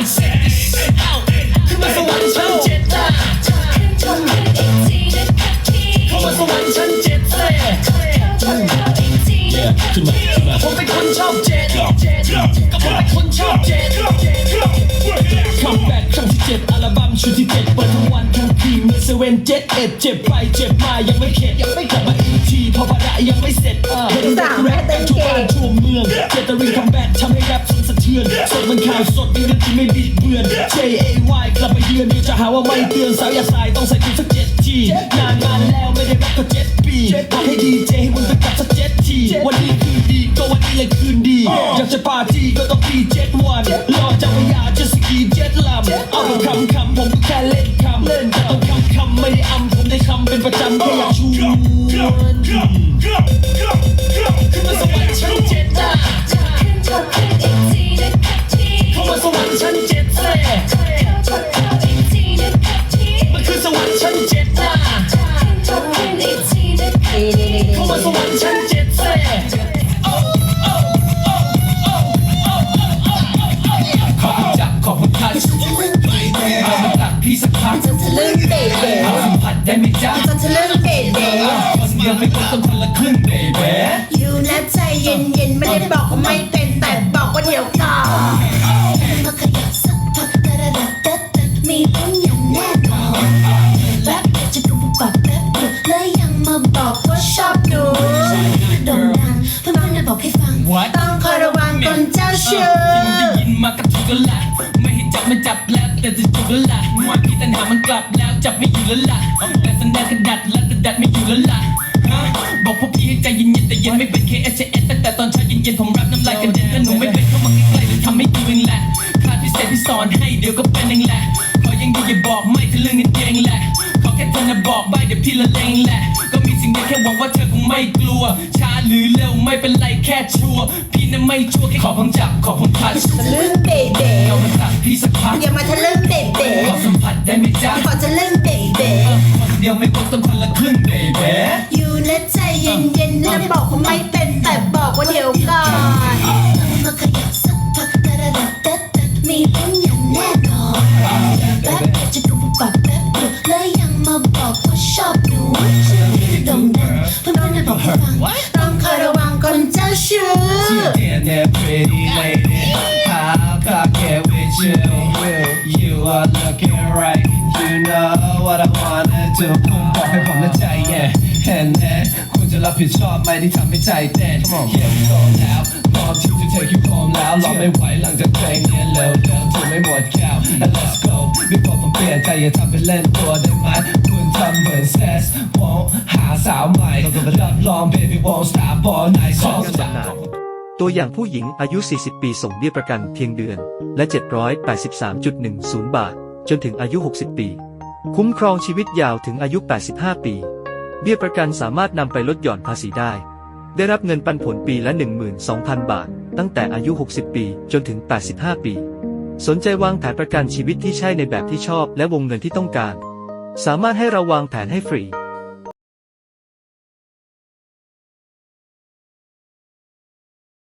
ขึ้มาสวรรค์ชั้นเจ็ดจ้าเข้มาสวรรค์ชั้นเจ็ดเซ่ขึ้มาขึ้มาผมเป็นคนชอบเจ็ดก็ผมเป็นคนชอบเจ็ดครั้งที่เจ็ดอัลบั้มชุดที่เจ็ดเปิดทั้งวันทั้งคืนเมื่อเซเว่นเจ็ดเอ็ดเจ็บไปเจ็บมายังไม่เข็ดยังไม่กลับมา ภาระยังไม่เสร็จเห็นเด็กแรปทั่วบ้านทั่วเมืองเจตรินคัมแบ็กทำให้แรปสั่นสะเทือนสดมันข่าวสดเป็นเรื่องที่ไม่บิดเบือน J A Y กลับมาเยือนเดี๋ยวจะหาว่าไม่เตือนสาวอยากสายต้องใส่กูสักเจ็ดทีนานมาแล้วไม่ได้แรปก็เจ็ดปีบอกให้ดีเจให้มึงไปกลับสักเจ็ดทีวันนี้คืนดีก็วันนี้เลยคืนดีอยากจะปาร์ตี้ก็ต้องปีเจ็ดวันรอเจ้าพระยาจะสกีเจ็ดลำเอาคำคำผมก็แค่เล่นคำเล่นแต่ต้องคำคำไม่ได้อำผมได้คำเป็นประจำแค่อยากช วนขึ้น ไม่ควรต้องคนละครึ่งเบบีอยู่นะใจเย็นเย็นๆไม่ได้บอกว่าไม่เป็นแต่บอกว่าเดี๋ยวก่อนมาขยับสักพักตะระดับตัดตัดมีลุ้นอย่างแน่นอนแป๊บเดียวจะดูปับแป๊บเดียวแล้วยังมาบอกว่าชอบดูโด่งดังเพื่อนๆจะบอกให้ฟังวัดต้องคอยระวังคนเจ้าชู้ได้ยินมากับทุกกันละไม่ให้จับไม่จับแล้วแต่จะจุกแล้วล่ะว่าพี่ตันหามันกลับแล้วจับไม่อยู่แล้วล่ะแต่สัญญาขดัดแล้วแต่ดัดไม่อยู่แล้วล่ะฮะ บอกพวกพี่ให้ใจเย็นๆแต่เย็นไม่เป็น K S S ตั้งแต่ตอนเช้าเย็นๆผมรับน้ำลายกระเด็นถ้าหนูไม่เป็นเข้ามาใกล้ๆเดี๋ยทำให้ดูเองแหละคาพิเศษที่สอนให้เดี๋ยวก็เป็นเองแหละขอยังดีอย่าบอกไม่ทะลึ่งนิดเดียวเองแหละขอแค่เธอนะบอกใบเดี๋ยวพี่ละเลงแหละก็มีสิ่งเดียวแค่หวังว่าเธอคงไม่กลัว หรือเร็วไม่เป็นไรแค่ชัวร์พี่น่ะไม่ชัวร์แค่ขอผมจับขอผมทัชทะลึ่งเด็ดเด็ดเอามาตักพี่สักพักอย่ามาทะลึ่งเด็ดเด็ดขอสัมผัสได้ไหมจ๊ะขอทะลึ่งเด็ดเด็ดคนเดียวไม่ควรต้องคนละครึ่งเบบีอยู่นะใจเย็นเย็นๆไม่ได้บอกว่าไม่เป็นแต่บอกว่าเดี๋ยวก่อนมาขยับสักพักตะระดับตัดตัดมีลุ้นอย่างแน่นอนแป๊บเดียวจะดูปับแป๊บเดียวแล้วยังมาบอกว่าชอบดูโด่งดังเพื่อนๆจะบอกให้ฟัง that pretty lady How could I get with you You are looking right You know what I wanna do ผมบอกให้ผมละใจ yeah and then คุณจะรับผิดชอบไหมที่ทำให้ใจเต้น Yeah โตแล้วพร้อมที่จะ take you home แล้วรอไม่ไหวหลังจากเพลงเนี้ยเร็วเร็วถึงไม่หมดแก้ว and let's go รีบบอกผมเปลี่ยนใจอย่าทำเป็นเล่นตัวได้ไหมคุณทำเหมือน says won't หาสาวใหม่รับรอง baby won't stop all night สองบำนาญ ตัวอย่างผู้หญิงอายุ 40 ปีส่งเบี้ยประกันเพียงเดือนและ 783.10 บาท จนถึงอายุ 60 ปี คุ้มครองชีวิตยาวถึงอายุ 85 ปี เบี้ยประกันสามารถนำไปลดหย่อนภาษีได้ ได้รับเงินปันผลปีละ 12,000 บาท ตั้งแต่อายุ 60 ปี จนถึง 85 ปี สนใจวางแผนประกันชีวิตที่ใช่ในแบบที่ชอบและวงเงินที่ต้องการ สามารถให้เราวางแผนให้ฟรี